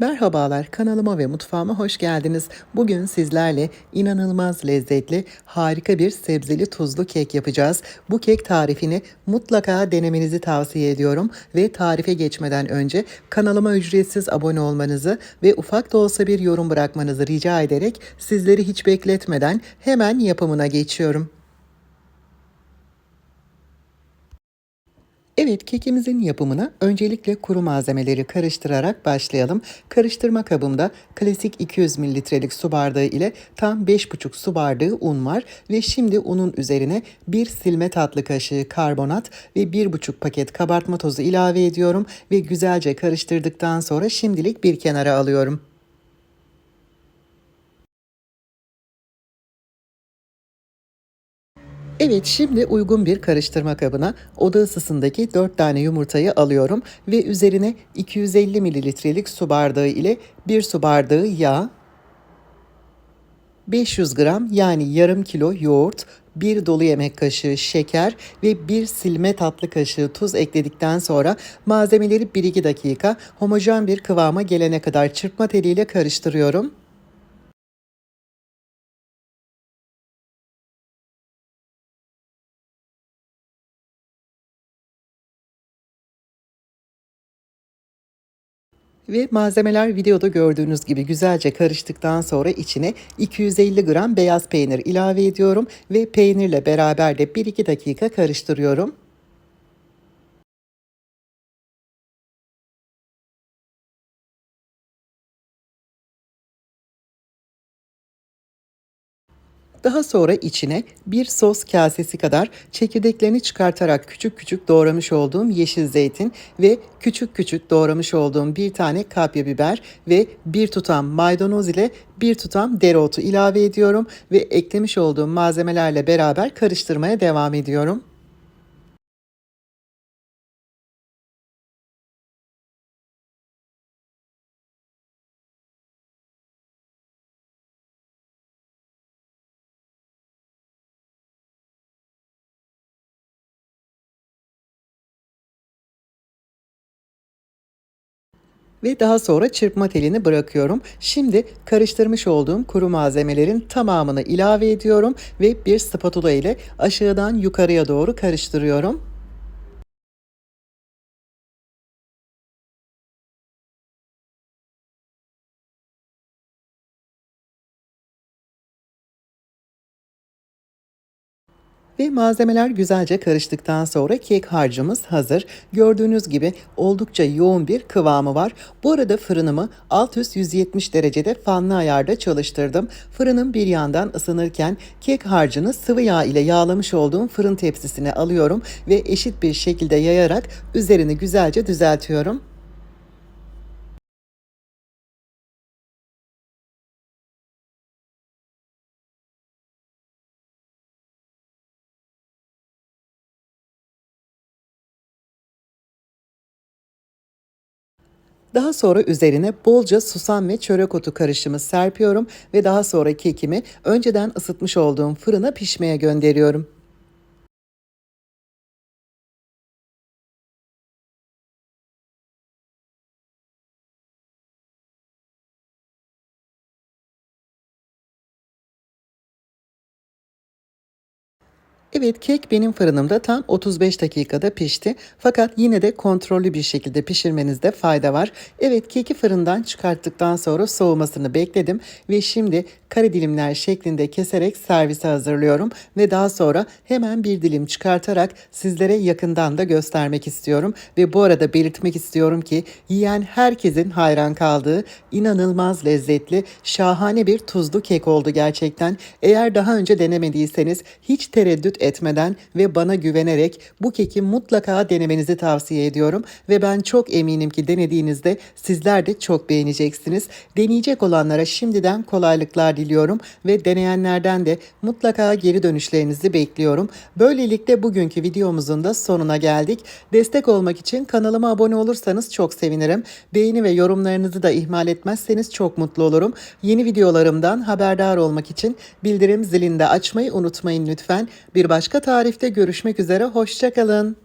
Merhabalar, kanalıma ve mutfağıma hoş geldiniz. Bugün sizlerle inanılmaz lezzetli, harika bir sebzeli tuzlu kek yapacağız. Bu kek tarifini mutlaka denemenizi tavsiye ediyorum ve tarife geçmeden önce kanalıma ücretsiz abone olmanızı ve ufak da olsa bir yorum bırakmanızı rica ederek sizleri hiç bekletmeden hemen yapımına geçiyorum. Evet, kekimizin yapımına öncelikle kuru malzemeleri karıştırarak başlayalım. Karıştırma kabımda klasik 200 mililitrelik su bardağı ile tam 5,5 su bardağı un var ve şimdi unun üzerine bir silme tatlı kaşığı karbonat ve 1,5 paket kabartma tozu ilave ediyorum ve güzelce karıştırdıktan sonra şimdilik bir kenara alıyorum. Evet şimdi uygun bir karıştırma kabına oda ısısındaki 4 tane yumurtayı alıyorum ve üzerine 250 mililitrelik su bardağı ile 1 su bardağı yağ, 500 gram yani yarım kilo yoğurt, 1 dolu yemek kaşığı şeker ve 1 silme tatlı kaşığı tuz ekledikten sonra malzemeleri 1-2 dakika homojen bir kıvama gelene kadar çırpma teliyle karıştırıyorum. Ve malzemeler videoda gördüğünüz gibi güzelce karıştıktan sonra içine 250 gram beyaz peynir ilave ediyorum ve peynirle beraber de 1-2 dakika karıştırıyorum. Daha sonra içine bir sos kasesi kadar çekirdeklerini çıkartarak küçük küçük doğramış olduğum yeşil zeytin ve küçük küçük doğramış olduğum bir tane kapya biber ve bir tutam maydanoz ile bir tutam dereotu ilave ediyorum ve eklemiş olduğum malzemelerle beraber karıştırmaya devam ediyorum. Ve daha sonra çırpma telini bırakıyorum. Şimdi karıştırmış olduğum kuru malzemelerin tamamını ilave ediyorum ve bir spatula ile aşağıdan yukarıya doğru karıştırıyorum. Ve malzemeler güzelce karıştıktan sonra kek harcımız hazır. Gördüğünüz gibi oldukça yoğun bir kıvamı var. Bu arada fırınımı alt üst 170 derecede fanlı ayarda çalıştırdım. Fırınım bir yandan ısınırken kek harcını sıvı yağ ile yağlamış olduğum fırın tepsisine alıyorum ve eşit bir şekilde yayarak üzerini güzelce düzeltiyorum. Daha sonra üzerine bolca susam ve çörek otu karışımı serpiyorum ve daha sonra kekimi önceden ısıtmış olduğum fırına pişmeye gönderiyorum. Evet kek benim fırınımda tam 35 dakikada pişti. Fakat yine de kontrollü bir şekilde pişirmenizde fayda var. Evet keki fırından çıkarttıktan sonra soğumasını bekledim ve şimdi kare dilimler şeklinde keserek servise hazırlıyorum ve daha sonra hemen bir dilim çıkartarak sizlere yakından da göstermek istiyorum ve bu arada belirtmek istiyorum ki yiyen herkesin hayran kaldığı inanılmaz lezzetli, şahane bir tuzlu kek oldu gerçekten. Eğer daha önce denemediyseniz hiç etmeden ve bana güvenerek bu keki mutlaka denemenizi tavsiye ediyorum ve ben çok eminim ki denediğinizde sizler de çok beğeneceksiniz. Deneyecek olanlara şimdiden kolaylıklar diliyorum ve deneyenlerden de mutlaka geri dönüşlerinizi bekliyorum. Böylelikle bugünkü videomuzun da sonuna geldik. Destek olmak için kanalıma abone olursanız çok sevinirim. Beğeni ve yorumlarınızı da ihmal etmezseniz çok mutlu olurum. Yeni videolarımdan haberdar olmak için bildirim zilini de açmayı unutmayın lütfen. Bir başka tarifte görüşmek üzere, hoşçakalın.